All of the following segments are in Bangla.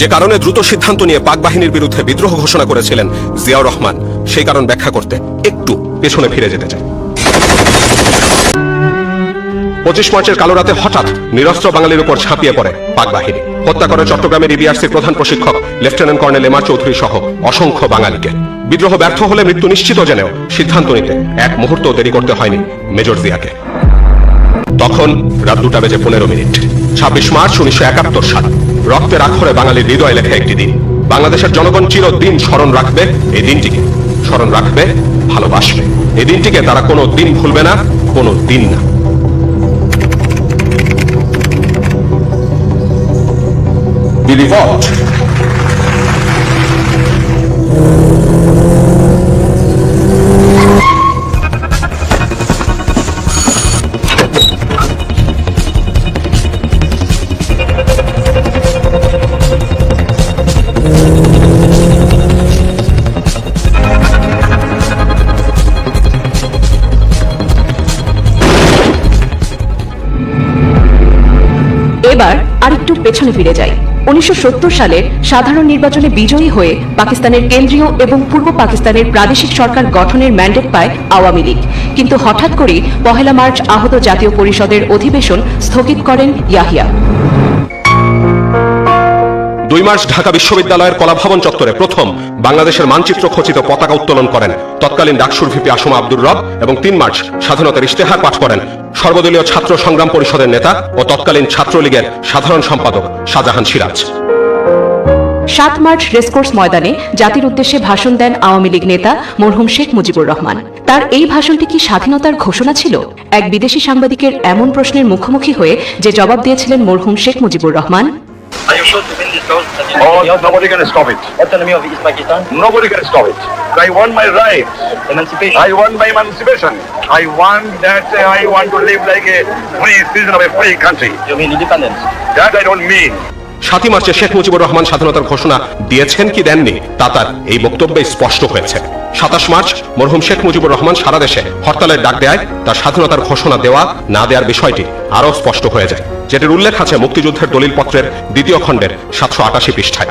যে কারণে দ্রুত সিদ্ধান্ত নিয়ে পাক বাহিনীর বিরুদ্ধে বিদ্রোহ ঘোষণা করেছিলেন জিয়াউর রহমান, সেই কারণ ব্যাখ্যা করতে একটু পেছনে ফিরে যেতে চাই। পঁচিশ মার্চের কালো রাতে হঠাৎ নিরস্ত্র বাঙালির উপর ঝাঁপিয়ে পড়ে পাক বাহিনী হত্যা করে চট্টগ্রামের ইবিআরসির প্রধান প্রশিক্ষক, লেফটেন্যান্ট কর্নেল এমআর চৌধুরী সহ অসংখ্য বাঙালিকে। বিদ্রোহ ব্যর্থ হলে মৃত্যু নিশ্চিত জেনেও সিদ্ধান্ত নিতে এক মুহূর্ত দেরি করতে হয়নি মেজর জিয়াকে। তখন রাত দুটা বেজে পনেরো মিনিট, ছাব্বিশ মার্চ উনিশশো একাত্তর সাল। রক্তের আক্ষরে বাঙালির হৃদয় লেখা একটি দিন। বাংলাদেশের জনগণ চিরদিন স্মরণ রাখবে এই দিনটিকে। স্মরণ রাখবে, ভালোবাসবে। এই দিনটিকে তারা কোনো দিন ভুলবে না, কোনো দিন না. পেছনে ফিরে যাই উনিশশো সালের সাধারণ নির্বাচনে বিজয়ী হয়ে পাকিস্তানের কেন্দ্রীয় এবং পূর্ব পাকিস্তানের প্রাদেশিক সরকার গঠনের ম্যান্ডেট পায় আওয়ামী লীগ। কিন্তু হঠাৎ করেই পহেলা মার্চ আহত জাতীয় পরিষদের অধিবেশন স্থগিত করেন ইয়াহিয়া। দুই মার্চ ঢাকা বিশ্ববিদ্যালয়ের কলাভবন চত্বরে প্রথম বাংলাদেশের মানচিত্র খচিত পতাকা উত্তোলন করেন। তৎকালীন ডাকসুর ভিপি আসম আব্দুর রব এবং তিন মার্চ স্বাধীনতার ইশতেহার পাঠ করেন। সর্বদলীয় ছাত্র সংগ্রাম পরিষদের নেতা ও তৎকালীন ছাত্রলীগের সাধারণ সম্পাদক শাহজাহান সিরাজ। সাত মার্চ রেসকোর্স ময়দানে জাতির উদ্দেশ্যে ভাষণ দেন আওয়ামী লীগ নেতা মরহুম শেখ মুজিবুর রহমান। তার এই ভাষণটি কি স্বাধীনতার ঘোষণা ছিল? এক বিদেশি সাংবাদিকের এমন প্রশ্নের মুখোমুখি হয়ে যে জবাব দিয়েছিলেন মরহুম Sheikh Mujibur Rahman Are you sure to win this round? Oh, nobody can stop it. Autonomy of East Pakistan, Nobody can stop it. I want my rights. emancipation. I want my emancipation. I want that uh, I want to live like a free citizen of a free country. You mean independence? That I don't mean. সাতই মার্চে শেখ মুজিবুর রহমান স্বাধীনতার ঘোষণা দিয়েছেন কি দেননি তা তার এই বক্তব্যে স্পষ্ট হয়েছে সাতাশ মার্চ, মরহুম শেখ মুজিবুর রহমান সারা দেশে হরতালের ডাক দেয় তার স্বাধীনতার ঘোষণা দেওয়া না দেওয়ার বিষয়টি আরও স্পষ্ট হয়ে যায়। যেটির উল্লেখ আছে মুক্তিযুদ্ধের দলিলপত্রের দ্বিতীয় খণ্ডের সাতশো আটাশি পৃষ্ঠায়।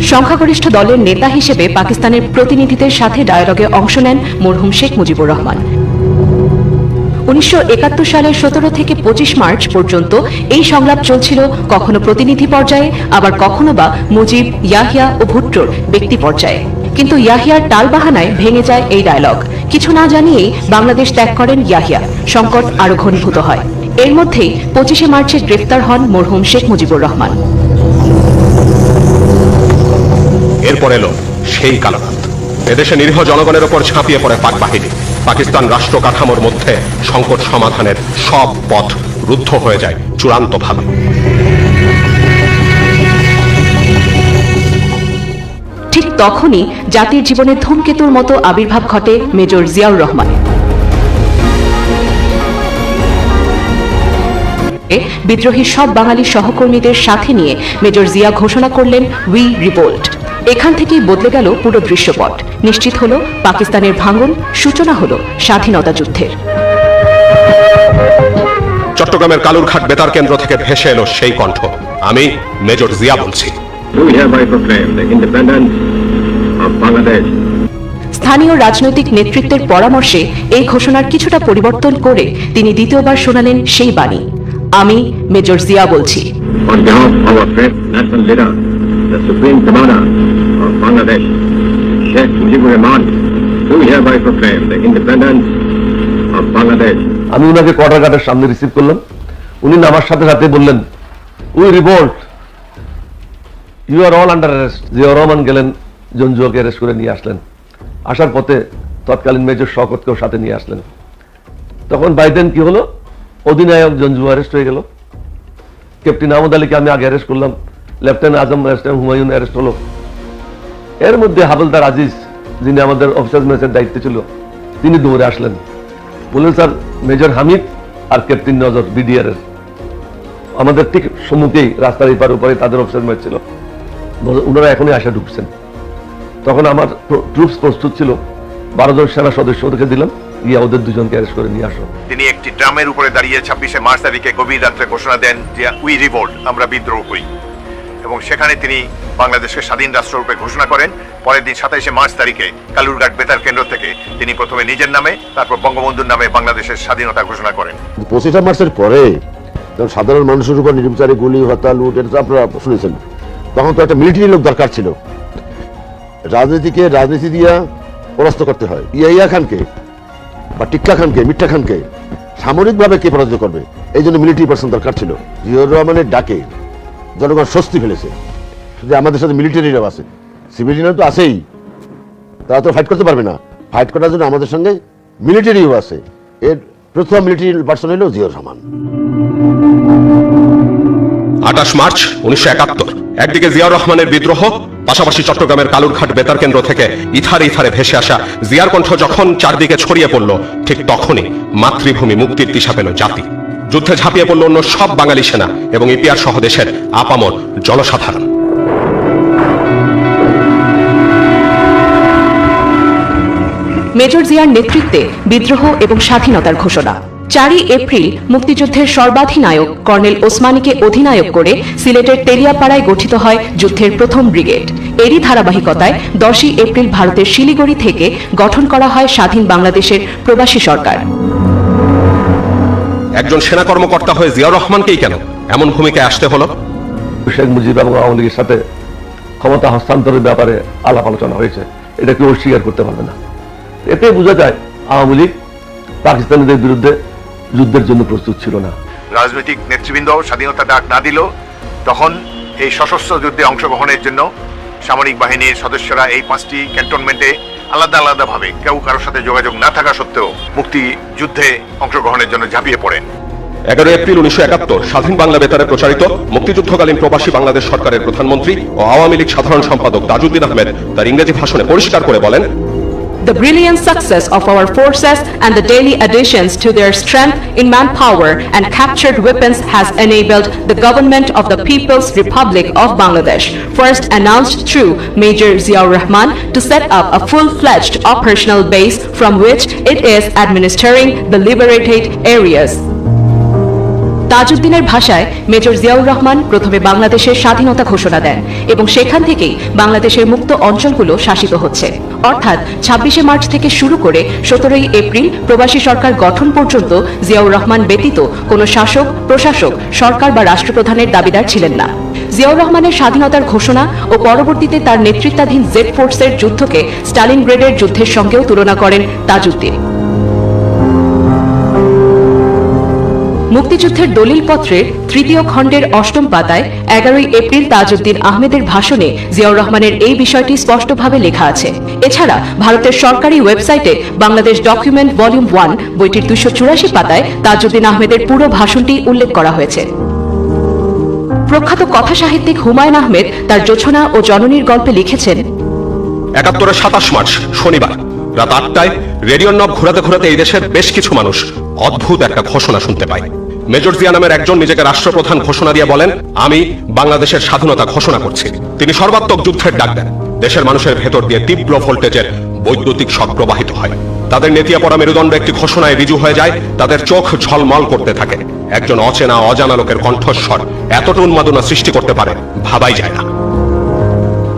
সংখ্যাগরিষ্ঠ দলের নেতা হিসেবে পাকিস্তানের প্রতিনিধিদের সাথে ডায়ালগে অংশ নেন মরহুম শেখ মুজিবুর রহমান। উনিশশো একাত্তর সালের সতেরো থেকে পঁচিশ মার্চ পর্যন্ত এই সংলাপ চলছিল কখনো প্রতিনিধি পর্যায়ে, আবার কখনো বা মুজিব, ইয়াহিয়া ও ভুট্টোর ব্যক্তি পর্যায়ে। কিন্তু ইয়াহিয়ার টালবাহানায় ভেঙে যায় এই ডায়লগ কিছু না জানিয়েই বাংলাদেশ ত্যাগ করেন ইয়াহিয়া। সংকট আরও ঘনীভূত হয়। এর মধ্যেই পঁচিশে মার্চে গ্রেফতার হন মরহুম শেখ মুজিবুর রহমান। এরপর এলো সেই কালরাত। এদেশে নিরীহ জনগণের ওপর ঝাঁপিয়ে পড়ে পাক বাহিনী। পাকিস্তান রাষ্ট্র কাঠামোর মধ্যে সংকট সমাধানের সব পথ রুদ্ধ হয়ে যায় চূড়ান্তভাবে। ঠিক তখনই জাতির জীবনে ধূমকেতুর মতো আবির্ভাব ঘটে মেজর জিয়াউর রহমান। বিদ্রোহী সব বাঙালি সহকর্মীদের সাথে নিয়ে মেজর জিয়া ঘোষণা করলেন উই রিভোল্ট এখান থেকেই বদলে গেল পুরো দৃশ্যপট। নিশ্চিত হলো পাকিস্তানের ভাঙন সূচনা হলো স্বাধীনতা যুদ্ধের। চট্টগ্রামের কালুরঘাট বেতার কেন্দ্র থেকে ভেসে এলো সেই কণ্ঠ। আমি মেজর জিয়া বলছি. স্থানীয় রাজনৈতিক নেতৃত্বের পরামর্শে এই ঘোষণার কিছুটা পরিবর্তন করে তিনি দ্বিতীয়বার শোনালেন সেই বাণী। আমি মেজর জিয়া বলছি। The Supreme Commander of Bangladesh, Sheikh Mujibur Rahman, do hereby proclaim the independence of Bangladesh. আমি ওনাকে কোয়ার্টার সামনে রিসিভ করলাম। উনি নামার সাথে সাথে বললেন we revolt you are all under arrest Zia Rahman গেলেন জঞ্জুয়াকে অ্যারেস্ট করে নিয়ে আসলেন। আসার পথে তৎকালীন মেজর শকতকেও সাথে নিয়ে আসলেন। তখন বাইদেন কি হলো? অধিনায়ক জঞ্জু অ্যারেস্ট হয়ে গেল। ক্যাপ্টেন আহমদ আলীকে আমি আগে অ্যারেস্ট করলাম। Lieutenant Azam arrest Humayun arrest হলো এর মধ্যে হাবলদার আজিজ, যিনি আমাদের অফিসার মেসের দায়িত্বে ছিল, তিনি দৌড়ে আসলেন। বললেন, স্যার, মেজর হামিদ আর ক্যাপ্টেন নজর বিডিআর এর আমাদের ঠিক সম্মুখেই রাস্তার এপার উপরে তাদের অফিসার মেট ছিল। ওনারা এখনই আসা ঢুকছেন। তখন আমার ট্রুপস প্রস্তুত ছিল। বারো জন সেনা সদস্য ওদেরকে দিলাম, গিয়ে ওদের দুজনকে অ্যারেস্ট করে নিয়ে আসো। তিনি একটি ড্রামের উপরে দাঁড়িয়ে ছাব্বিশে মার্চ তারিখে গভীর রাত্রে ঘোষণা দেন যে উই রিভোল্ট আমরা বিদ্রোহ করি। এবং সেখানে তিনি বাংলাদেশকে স্বাধীন রাষ্ট্ররূপে ঘোষণা করেন। পরের দিন সাতাইশে মার্চ তারিখে কালুরঘাট বেতার কেন্দ্র থেকে তিনি প্রথমে নিজের নামে, তারপর বঙ্গবন্ধুর নামে বাংলাদেশের স্বাধীনতা ঘোষণা করেন। পঁচিশে মার্চের পরে সাধারণ মানুষের উপর নির্বিচারে গুলি, হত্যা, লুট, এটা আপনারা শুনেছেন। তখন তো একটা মিলিটারি লোক দরকার ছিল। রাজনীতিকে রাজনীতি দিয়া পরাস্ত করতে হয়। ইয়াইয়া খানকে বা টিক্কা খানকে, মিঠা খানকে সামরিকভাবে কে পরাজিত করবে? এই জন্য মিলিটারি পার্সন দরকার ছিল। জিয়র রহমানের ডাকে জনগণ স্বস্তি ফেলেছে। শুধু আমাদের সাথে মিলিটারিরাও আছে সিভিলিয়ান তো আছেই। তারা তো ফাইট করতে পারবে না। ফাইট করার জন্য আমাদের সঙ্গে মিলিটারিও আছে। এর প্রথম মিলিটারি পার্সন হলো জিয়র রহমান। আঠাশ মার্চ উনিশশো একাত্তর। একদিকে জিয়াউর রহমানের বিদ্রোহ, পাশাপাশি চট্টগ্রামের কালুরঘাট বেতার কেন্দ্র থেকে ইথারে ইথারে ভেসে আসা জিয়ার কণ্ঠ যখন চারদিকে ছড়িয়ে পড়ল, ঠিক তখনই মাতৃভূমি মুক্তির দিশা পেল জাতি। যুদ্ধে ঝাঁপিয়ে পড়ল অন্য সব বাঙালি সেনা এবং ইপিআর সহ দেশের আপামর জনসাধারণ। মেজর জিয়ার নেতৃত্বে বিদ্রোহ এবং স্বাধীনতার ঘোষণা। চারই এপ্রিল মুক্তিযুদ্ধের সর্বাধিনায়ক কর্নেল ওসমানীকে অধিনায়ক করে সিলেটের তেলিয়াপাড়ায় গঠিত হয় যুদ্ধের প্রথম ব্রিগেড। এরই ধারাবাহিকতায় দশই এপ্রিল ভারতের শিলিগুড়ি থেকে গঠন করা হয় স্বাধীন বাংলাদেশের প্রবাসী সরকার। একজন সেনা কর্মকর্তা হয়ে জিয়াউর রহমানকেই কেন? এমন ভূমিকায় আসতে হলো? শেখ মুজিব এবং আওয়ামী লীগের সাথে ক্ষমতা হস্তান্তরের ব্যাপারে আলাপ আলোচনা হয়েছে। এটা কেউ অস্বীকার করতে পারবে না। এতে বোঝা যায় আওয়ামী লীগ পাকিস্তানিদের বিরুদ্ধে যুদ্ধের জন্য প্রস্তুত ছিল না। রাজনৈতিক নেতৃবৃন্দ স্বাধীনতা ডাক না দিল তখন এই সশস্ত্র যুদ্ধে অংশগ্রহণের জন্য সামরিক বাহিনীর সদস্যরা এই পাঁচটি ক্যান্টনমেন্টে আলাদা আলাদা ভাবে কেউ কারোর সাথে যোগাযোগ না থাকা সত্ত্বেও মুক্তি যুদ্ধে অংশগ্রহণের জন্য ঝাঁপিয়ে পড়েন। এগারো এপ্রিল উনিশশো একাত্তর স্বাধীন বাংলা বেতারে প্রচারিত মুক্তিযুদ্ধকালীন প্রবাসী বাংলাদেশ সরকারের প্রধানমন্ত্রী ও আওয়ামী লীগ সাধারণ সম্পাদক তাজউদ্দিন আহমেদ তার ইংরেজি ভাষণে পরিষ্কার করে বলেন The brilliant success of our forces and the daily additions to their strength in manpower and captured weapons has enabled the government of the People's Republic of Bangladesh, first announced through Major Ziaur Rahman, to set up a full-fledged operational base from which it is administering the liberated areas. তাজউদ্দিনের ভাষায় মেজর জিয়াউর রহমান প্রথমে বাংলাদেশের স্বাধীনতা ঘোষণা দেন এবং সেখান থেকেই বাংলাদেশের মুক্ত অঞ্চলগুলো শাসিত হচ্ছে। অর্থাৎ ছাব্বিশে মার্চ থেকে শুরু করে সতেরোই এপ্রিল প্রবাসী সরকার গঠন পর্যন্ত জিয়াউর রহমান ব্যতীত কোনো শাসক, প্রশাসক, সরকার বা রাষ্ট্রপ্রধানের দাবিদার ছিলেন না। জিয়াউর রহমানের স্বাধীনতার ঘোষণা ও পরবর্তীতে তার নেতৃত্বাধীন জেড ফোর্সের যুদ্ধকে স্টালিন গ্রেডের যুদ্ধের সঙ্গেও তুলনা করেন তাজউদ্দিন। মুক্তিযুদ্ধের দলিলপত্রের তৃতীয় খণ্ডের অষ্টম পাতায় এগারোই এপ্রিল তাজউদ্দিন আহমেদের ভাষণে জিয়াউর রহমানের এই বিষয়টি স্পষ্টভাবে লেখা আছে। এছাড়া ভারতের সরকারি ওয়েবসাইটে বাংলাদেশ ডকুমেন্ট ভলিউম ওয়ান বইটির দুশো চুরাশি পাতায় তাজউদ্দিন আহমেদের পুরো ভাষণটি উল্লেখ করা হয়েছে। প্রখ্যাত কথা সাহিত্যিক হুমায়ুন আহমেদ তার জোছনা ও জননীর গল্পে লিখেছেন, একাত্তরের সাতাশ মার্চ, শনিবার, রাত আটটায় রেডিওর নব ঘোরাতে ঘোরাতে এই দেশের বেশ কিছু মানুষ অদ্ভুত একটা ঘোষণা শুনতে পায়। মেজর জিয়া নামের একজন নিজেকে রাষ্ট্রপ্রধান ঘোষণা দিয়ে বলেন, আমি বাংলাদেশের স্বাধীনতা ঘোষণা করছি। তিনি সর্বাত্মক যুদ্ধের ডাক দেন। দেশের মানুষের ভেতর দিয়ে তীব্র ভোল্টেজের বৈদ্যুতিক শক প্রবাহিত হয়। তাদের নেতিয়া পড়া মেরুদণ্ড একটি ঘোষণায় রিজু হয়ে যায়, তাদের চোখ ঝলমল করতে থাকে। একজন অচেনা, অজানা লোকের কণ্ঠস্বর এতটা উন্মাদনা সৃষ্টি করতে পারে, ভাবাই যায় না।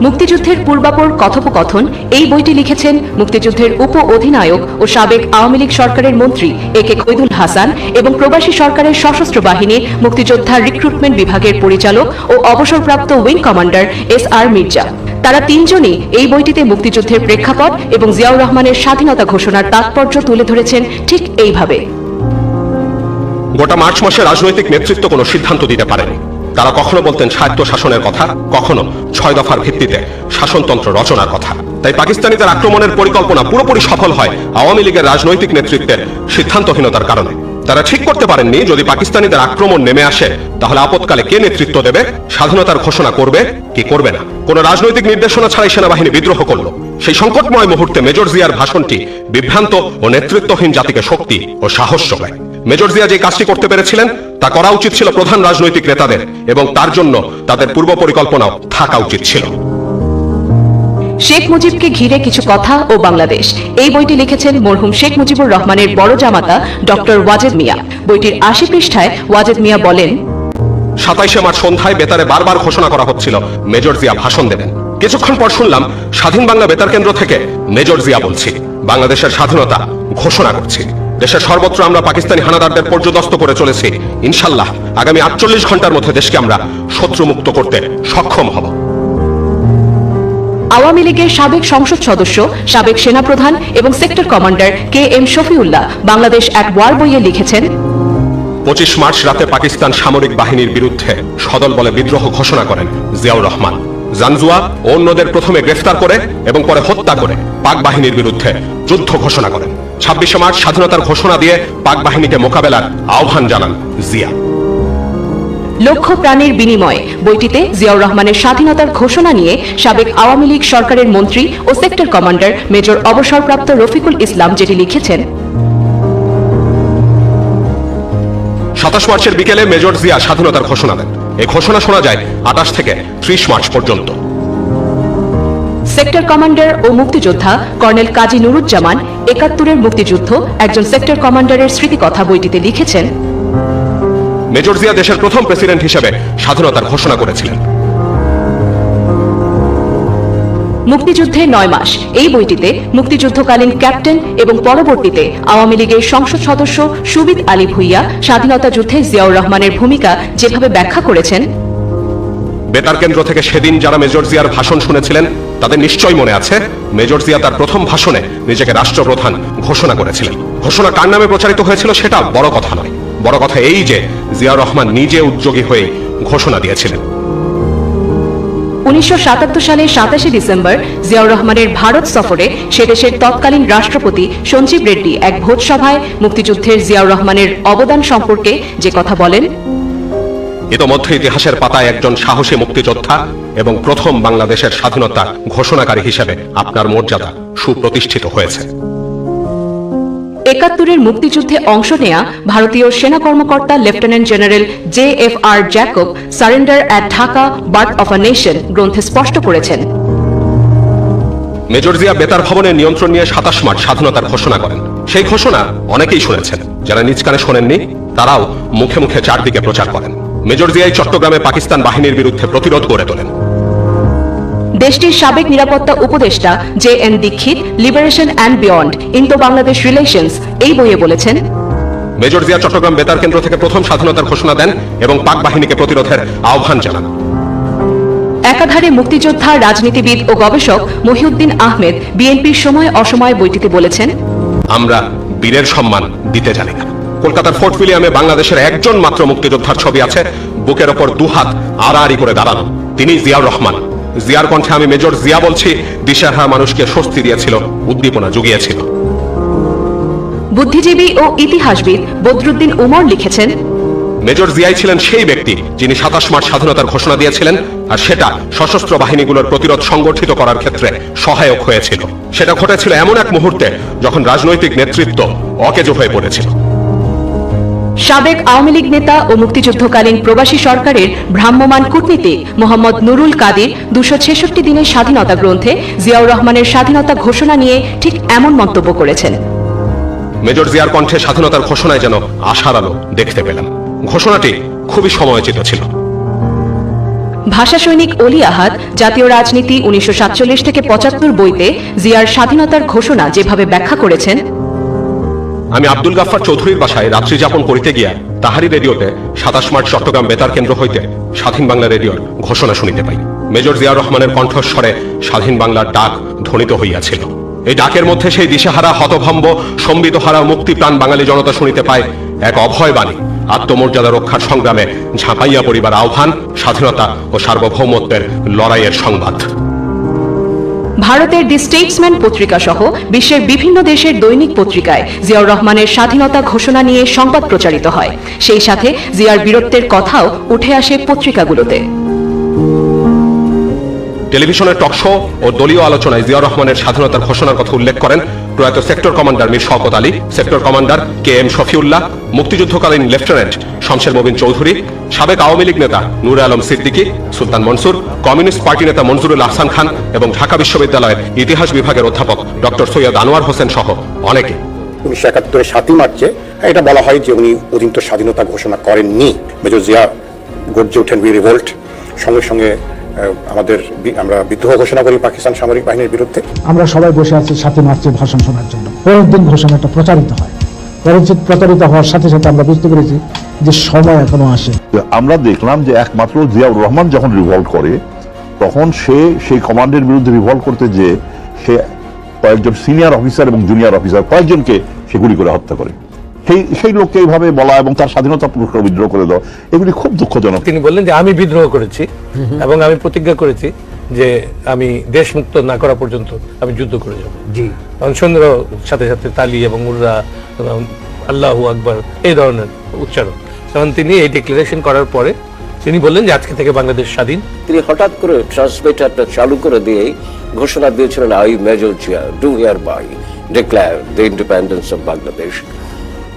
মুক্তিযুদ্ধের পূর্বাপর কথোপকথন, এই বইটি লিখেছেন মুক্তিযুদ্ধের উপ অধিনায়ক ও সাবেক আওয়ামী লীগ সরকারের মন্ত্রী এ কে কৈদুল হাসান এবং প্রবাসী সরকারের সশস্ত্র বাহিনী, মুক্তিযোদ্ধা রিক্রুটমেন্ট বিভাগের পরিচালক ও অবসরপ্রাপ্ত wing commander S R Mirza. তারা তিনজনই এই বইটিতে মুক্তিযুদ্ধের প্রেক্ষাপট এবং জিয়াউর রহমানের স্বাধীনতা ঘোষণার তাৎপর্য তুলে ধরেছেন ঠিক এইভাবে। গোটা মার্চ মাসে রাজনৈতিক নেতৃত্ব কোনো সিদ্ধান্ত দিতে পারেনি। তারা কখনো বলতেন স্বায়ত্ত শাসনের কথা, কখনো ছয় দফার ভিত্তিতে শাসনতন্ত্র রচনার কথা। তাই পাকিস্তানিদের আক্রমণের পরিকল্পনা পুরোপুরি সফল হয় আওয়ামী লীগের রাজনৈতিক নেতৃত্বের সিদ্ধান্তহীনতার কারণে। তারা ঠিক করতে পারেননি, যদি পাকিস্তানিদের আক্রমণ নেমে আসে, তাহলে আপতকালে কে নেতৃত্ব দেবে, স্বাধীনতার ঘোষণা করবে, কি করবে না? কোন রাজনৈতিক নির্দেশনা ছাড়াই সেনাবাহিনী বিদ্রোহ করল। সেই সংকটময় মুহূর্তে মেজর জিয়ার ভাষণটি বিভ্রান্ত ও নেতৃত্বহীন জাতিকে শক্তি ও সাহস যোগায়। মেজর জিয়া যে কাজটি করতে পেরেছিলেন তা করা উচিত ছিল প্রধান রাজনৈতিক নেতাদের এবং তার জন্য তাদের পূর্ব পরিকল্পনাও থাকা উচিত ছিল। শেখ মুজিবকে ঘিরে কিছু কথা ও বাংলাদেশ। এই বইটি লিখেছেন মরহুম শেখ মুজিবুর রহমানের বড় জামাতা ডক্টর ওয়াজেদ মিয়া। বইটির আশি পৃষ্ঠায় ওয়াজেদ মিয়া বলেন সাতাইশে মার্চ সন্ধ্যায় বেতারে বারবার ঘোষণা করা হচ্ছিল মেজর জিয়া ভাষণ দেবেন। কিছুক্ষণ পর শুনলাম স্বাধীন বাংলা বেতার কেন্দ্র থেকে মেজর জিয়া বলছি। বাংলাদেশের স্বাধীনতা ঘোষণা করছি। দেশের সর্বত্র আমরা পাকিস্তানি হানাদারদের পর্যদস্ত করে চলেছি। ইনশাল্লাহ আগামী আটচল্লিশ ঘণ্টার মধ্যে দেশকে আমরা শত্রুমুক্ত করতে সক্ষম হব। আওয়ামী লীগের সাবেক সংসদ সদস্য সাবেক সেনাপ্রধান এবং sector commander K M Shafiullah Bangladesh at war বইয়ে লিখেছেন পঁচিশ মার্চ রাতে পাকিস্তান সামরিক বাহিনীর বিরুদ্ধে সদল বলে বিদ্রোহ ঘোষণা করেন জিয়াউর রহমান। জানজুয়া ও অন্যদের প্রথমে গ্রেফতার করে এবং পরে হত্যা করে পাক বাহিনীর বিরুদ্ধে যুদ্ধ ঘোষণা করেন। ছাব্বিশে মার্চ স্বাধীনতার ঘোষণা দিয়ে পাক বাহিনীকে মোকাবেলার আহ্বান জানান জিয়া। লক্ষ প্রাণের বিনিময়ে। বইটিতে জিয়াউর রহমানের স্বাধীনতার ঘোষণা নিয়ে সাবেক আওয়ামী লীগ সরকারের মন্ত্রী ও সেক্টর কমান্ডার মেজর অবসরপ্রাপ্ত রফিকুল ইসলাম যেটি লিখেছেন সাতাশ মার্চের বিকেলে মেজর জিয়া স্বাধীনতার ঘোষণা দেন। এই ঘোষণা শোনা যায় আঠাশ থেকে ত্রিশ মার্চ পর্যন্ত। সেক্টর কমান্ডার ও মুক্তিযোদ্ধা কর্নেল কাজী নুরুজ্জামান একাত্তরের মুক্তিযুদ্ধ একজন সেক্টর কমান্ডারের স্মৃতিকথা বইটিতে লিখেছেন মেজর জিয়া দেশের প্রথম প্রেসিডেন্ট হিসেবে স্বাধীনতার ঘোষণা করেছিলেন। মুক্তিযুদ্ধে নয় মাস। এই বইটিতে মুক্তিযুদ্ধকালীন ক্যাপ্টেন এবং পরবর্তীতে আওয়ামী লীগের সংসদ সদস্য সুবিদ আলী ভুইয়া স্বাধীনতা যুদ্ধে জিয়াউর রহমানের ভূমিকা যেভাবে ব্যাখ্যা করেছেন বেতার কেন্দ্র থেকে সেদিন যারা মেজর জিয়ার ভাষণ শুনেছিলেন তাদের নিশ্চয়ই মনে আছে, মেজর জিয়া তার প্রথম ভাষণে নিজেকে রাষ্ট্রপ্রধান ঘোষণা করেছিলেন। ঘোষণা কার নামে প্রচারিত হয়েছিল সেটা বড় কথা নয়। বড় কথা এই যে জিয়াউর রহমান নিজে উদ্যোগী হয়ে ঘোষণা দিয়েছিলেন। উনিশশো সালের সাতাশে ডিসেম্বর জিয়াউর রহমানের ভারত সফরে সে দেশের তৎকালীন রাষ্ট্রপতি সঞ্জীব রেড্ডি এক ভোজসভায় মুক্তিযুদ্ধের জিয়াউর রহমানের অবদান সম্পর্কে যে কথা বলেন ইতোমধ্যে ইতিহাসের পাতায় একজন সাহসী মুক্তিযোদ্ধা এবং প্রথম বাংলাদেশের স্বাধীনতা ঘোষণাকারী হিসেবে আপনার মর্যাদা সুপ্রতিষ্ঠিত হয়েছে। একাত্তরের মুক্তিযুদ্ধে অংশ নেয়া ভারতীয় সেনা কর্মকর্তা lieutenant general J F R Jacob surrender at Dhaka birth of a nation গ্রন্থে স্পষ্ট করেছেন। মেজর জিয়া বেতার ভবনের নিয়ন্ত্রণ নিয়ে সাতাশ মার্চ স্বাধীনতার ঘোষণা করেন। সেই ঘোষণা অনেকেই শুনেছেন যারা নিজ কানে শোনেননি তারাও মুখে মুখে চারদিকে প্রচার করেন। মেজর জিয়াই চট্টগ্রামে পাকিস্তান বাহিনীর বিরুদ্ধে প্রতিরোধ গড়ে তোলেন। দেশটির সাবেক নিরাপত্তা উপদেষ্টা J N Dixit liberation and beyond Indo Bangladesh relations এই বইয়ে বলেছেন মেজর জিয়া চট্টগ্রাম বেতার কেন্দ্র থেকে প্রথম স্বাধীনতার ঘোষণা দেন এবং পাক বাহিনীকে প্রতিরোধের আহ্বান জানান। একাধারে মুক্তিযোদ্ধা রাজনীতিবিদ ও গবেষক মহিউদ্দিন আহমেদ বিএনপির সময় অসময় বইটিতে বলেছেন আমরা বীরের সম্মান দিতে জানি না। কলকাতার ফোর্ট উইলিয়ামে বাংলাদেশের একজন মাত্র মুক্তিযোদ্ধার ছবি আছে। বুকের ওপর দুহাত আড়াআড়ি করে দাঁড়ানো। তিনি জিয়াউর রহমান। জিয়ার কণ্ঠে আমি মেজর জিয়া বলছি দিশাহারা মানুষকে স্বস্তি দিয়েছিল উদ্দীপনা জুগিয়েছিল। বুদ্ধিজীবী ও ইতিহাসবিদ বদরুদ্দিন উমর লিখেছেন মেজর জিয়াই ছিলেন সেই ব্যক্তি যিনি সাতাশ মার্চ স্বাধীনতার ঘোষণা দিয়েছিলেন আর সেটা সশস্ত্র বাহিনীগুলোর প্রতিরোধ সংগঠিত করার ক্ষেত্রে সহায়ক হয়েছিল। সেটা ঘটেছিল এমন এক মুহূর্তে যখন রাজনৈতিক নেতৃত্ব অকেজো হয়ে পড়েছিল। সাবেক আওয়ামী লীগ নেতা ও মুক্তিযুদ্ধকালীন প্রবাসী সরকারের ভ্রাম্যমান কূটনীতিক মোহাম্মদ নুরুল কাদির দুশো ছেষট্টি দিনের স্বাধীনতা গ্রন্থে জিয়াউর রহমানের স্বাধীনতা ঘোষণা নিয়ে ঠিক এমন মন্তব্য করেছেন। মেজর জিয়ার কণ্ঠে স্বাধীনতার ঘোষণায় যেন আশার আলো দেখতে পেলাম। ঘোষণাটি খুবই সময়োচিত ছিল। ভাষা সৈনিক অলি আহাদ জাতীয় রাজনীতি উনিশশো সাতচল্লিশ থেকে পঁচাত্তর বইতে জিয়ার স্বাধীনতার ঘোষণা যেভাবে ব্যাখ্যা করেছেন আমি আব্দুল গাফফার চৌধুরীর বাসায় রাত্রি যাপন করিতে গিয়া তাহারি রেডিওতে সাতাশ মার্চ চট্টগ্রাম বেতার কেন্দ্র হইতে স্বাধীন বাংলা রেডিওর ঘোষণা শুনিতে পাই। মেজর জিয়াউর রহমানের কণ্ঠস্বরে স্বাধীন বাংলার ডাক ধ্বনিত হইয়াছিল। এই ডাকের মধ্যে সেই দিশাহারা হতভম্ব, সম্বিতহারা মুক্তিপ্রাণ বাঙালি জনতা শুনিতে পায় এক অভয় বাণী, আত্মমর্যাদা রক্ষার সংগ্রামে ঝাঁপাইয়া পরিবার আহ্বান, স্বাধীনতা ও সার্বভৌমত্বের লড়াইয়ের সংবাদ। ভারতের দি স্টেটসম্যান পত্রিকা সহ বিশ্বের বিভিন্ন দেশের দৈনিক পত্রিকায় জিয়াউর রহমানের স্বাধীনতা ঘোষণা নিয়ে সংবাদ প্রচারিত হয়। সেই সাথে জিয়ার বীরত্বের কথাও উঠে আসে পত্রিকাগুলোতে। টেলিভিশনের টক শো ও দলীয় আলোচনায় জিয়াউর রহমানের স্বাধীনতার ঘোষণার কথা উল্লেখ করেন প্রয়াত sector commander Mir Shawkat Ali, sector commander K M Shafiullah, মুক্তিযুদ্ধকালীন lieutenant Shamsher Mobin Chowdhury সাবেক আওয়ামী লীগ নেতা নূর আলম সিদ্দিকী সুলতান মনসুর কমিউনিস্ট পার্টি নেতা মনজুরুল আহসান খান এবং ঢাকা বিশ্ববিদ্যালয়ের ইতিহাস বিভাগের অধ্যাপক ডক্টর সৈয়দ আনোয়ার হোসেন সহ অনেকে। উনিশশো একাত্তরের সাতই মার্চে এটা বলা হয় যে উনি অধিকতর স্বাধীনতা ঘোষণা করেননি। মেজর জিয়া গর্জে ওঠেন বি রিভোল্ট সঙ্গে সঙ্গে আমাদের আমরা বিদ্রোহ ঘোষণা করি পাকিস্তান সামরিক বাহিনীর বিরুদ্ধে। আমরা সবাই বসে আছি সাথে মার্চের ভাষণ শোনার জন্য। পরের দিন ঘোষণাটা প্রচারিত হয়। পরের প্রচারিত হওয়ার সাথে সাথে আমরা বুঝতে পেরেছি যে সময় এখনও আসে। আমরা দেখলাম যে একমাত্র জিয়াউর রহমান যখন রিভল্ট করে তখন সে সেই কমান্ডের বিরুদ্ধে রিভল্ট করতে যে সে কয়েকজন সিনিয়র অফিসার এবং জুনিয়র অফিসার কয়েকজনকে সে গুলি করে হত্যা করে। সেই সেই লোককে এইভাবে বলা এবং তার স্বাধীনতা পুরস্কার বিদ্রোহ করে দেওয়া এগুলি খুব দুঃখজনক। তিনি বললেন যে আমি বিদ্রোহ করেছি এবং আমি প্রতিজ্ঞা করেছি যে আমি দেশ মুক্ত না করা পর্যন্ত আমি যুদ্ধ করে যাব। জি। তখন সন্ধ্যের সাথে সাথে তালি এবং উর্রা আল্লাহু আকবার এই ধরনের উচ্চারণ। তখন তিনি এই ডিক্লারেশন করার পরে তিনি বললেন যে আজকে থেকে বাংলাদেশ স্বাধীন। তিনি হঠাৎ করে ট্রান্সমিটারটা চালু করে দিয়েই ঘোষণা দিয়েছিলেন I major Zia do hereby declare the independence of Bangladesh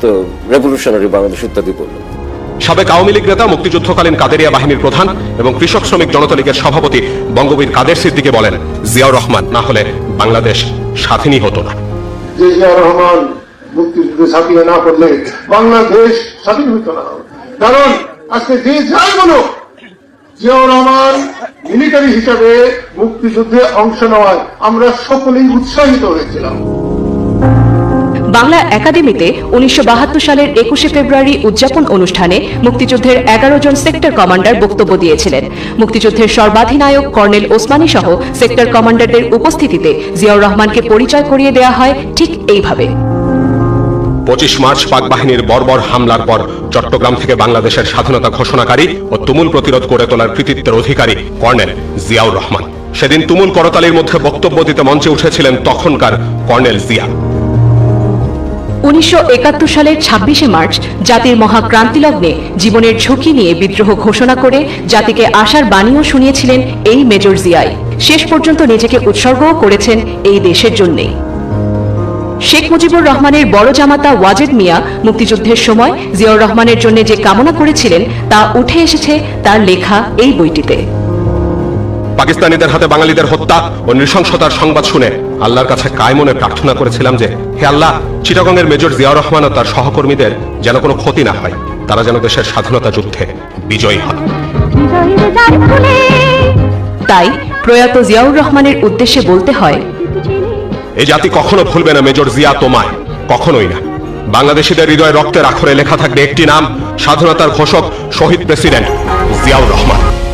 তো রেভলিউশনারি বাংলাদেশ ইত্যাদি বললেন। সাবেক আওয়ামী লীগ নেতা মুক্তিযুদ্ধকালীন কাদেরিয়া বাহিনীর প্রধান এবং কৃষক শ্রমিক জনতা লীগের সভাপতি বঙ্গবীর কাদের সিদ্দিকে বলেন জিয়াউর রহমান না হলে বাংলাদেশ স্বাধীনই হতো না। যে জিয়াউর রহমান মুক্তিযুদ্ধে ঝাঁপিয়ে না করলে বাংলাদেশ স্বাধীন হতো না। কারণ আজকে যে যাই বলো জিয়াউর রহমান মিলিটারি হিসাবে মুক্তিযুদ্ধে অংশ নেওয়ায় আমরা সকলেই উৎসাহিত হয়েছিলাম। বাংলা একাডেমিতে উনিশশো বাহাত্তর সালের একুশে ফেব্রুয়ারি উদযাপন অনুষ্ঠানে মুক্তিযুদ্ধের এগারো জন সেক্টর কমান্ডার বক্তব্য দিয়েছিলেন। মুক্তিযুদ্ধের সর্বাধিনায়ক কর্নেল ওসমানী সহ সেক্টর কমান্ডারদের উপস্থিতিতে জিয়াউর রহমানকে পরিচয় করিয়ে দেওয়া হয় ঠিক এইভাবে। পঁচিশ মার্চ পাক বাহিনীর বর্বর হামলার পর চট্টগ্রাম থেকে বাংলাদেশের স্বাধীনতা ঘোষণাকারী ও তুমুল প্রতিরোধ করে তোলার কৃতিত্বের অধিকারী কর্নেল জিয়াউর রহমান। সেদিন তুমুল করতালির মধ্যে বক্তব্য দিতে মঞ্চে উঠেছিলেন তখনকার কর্নেল জিয়া। উনিশশো একাত্তর সালের ছাব্বিশে মার্চ জাতির মহাক্রান্তি লগ্নে জীবনের ঝুঁকি নিয়ে বিদ্রোহ ঘোষণা করে জাতিকে আশার বাণীও শুনিয়েছিলেন এই মেজর জিয়াই। শেষ পর্যন্ত নিজেকে উৎসর্গও করেছেন এই দেশের জন্যেই। শেখ মুজিবুর রহমানের বড় জামাতা ওয়াজেদ মিয়া মুক্তিযুদ্ধের সময় জিয়াউর রহমানের জন্য যে কামনা করেছিলেন তা উঠে এসেছে তার লেখা এই বইটিতে। পাকিস্তানিদের হাতে বাঙালিদের হত্যা ও নৃশংসতার সংবাদ শুনে আল্লাহর কাছে কায় মনে প্রার্থনা করেছিলাম যে হে আল্লাহ চিটাগংয়ের মেজর জিয়াউর রহমান ও তার সহকর্মীদের যেন কোনো ক্ষতি না হয় তারা যেন দেশের স্বাধীনতা যুদ্ধে বিজয়ী হয় তাই প্রয়াত জিয়াউর রহমানের উদ্দেশ্যে বলতে হয় এই জাতি কখনো ভুলবে না, মেজর জিয়া তোমায়। কখনোই না। বাংলাদেশিদের হৃদয়ে রক্তের আখরে লেখা থাকবে একটি নাম, স্বাধীনতার ঘোষক, শহীদ প্রেসিডেন্ট জিয়াউর রহমান।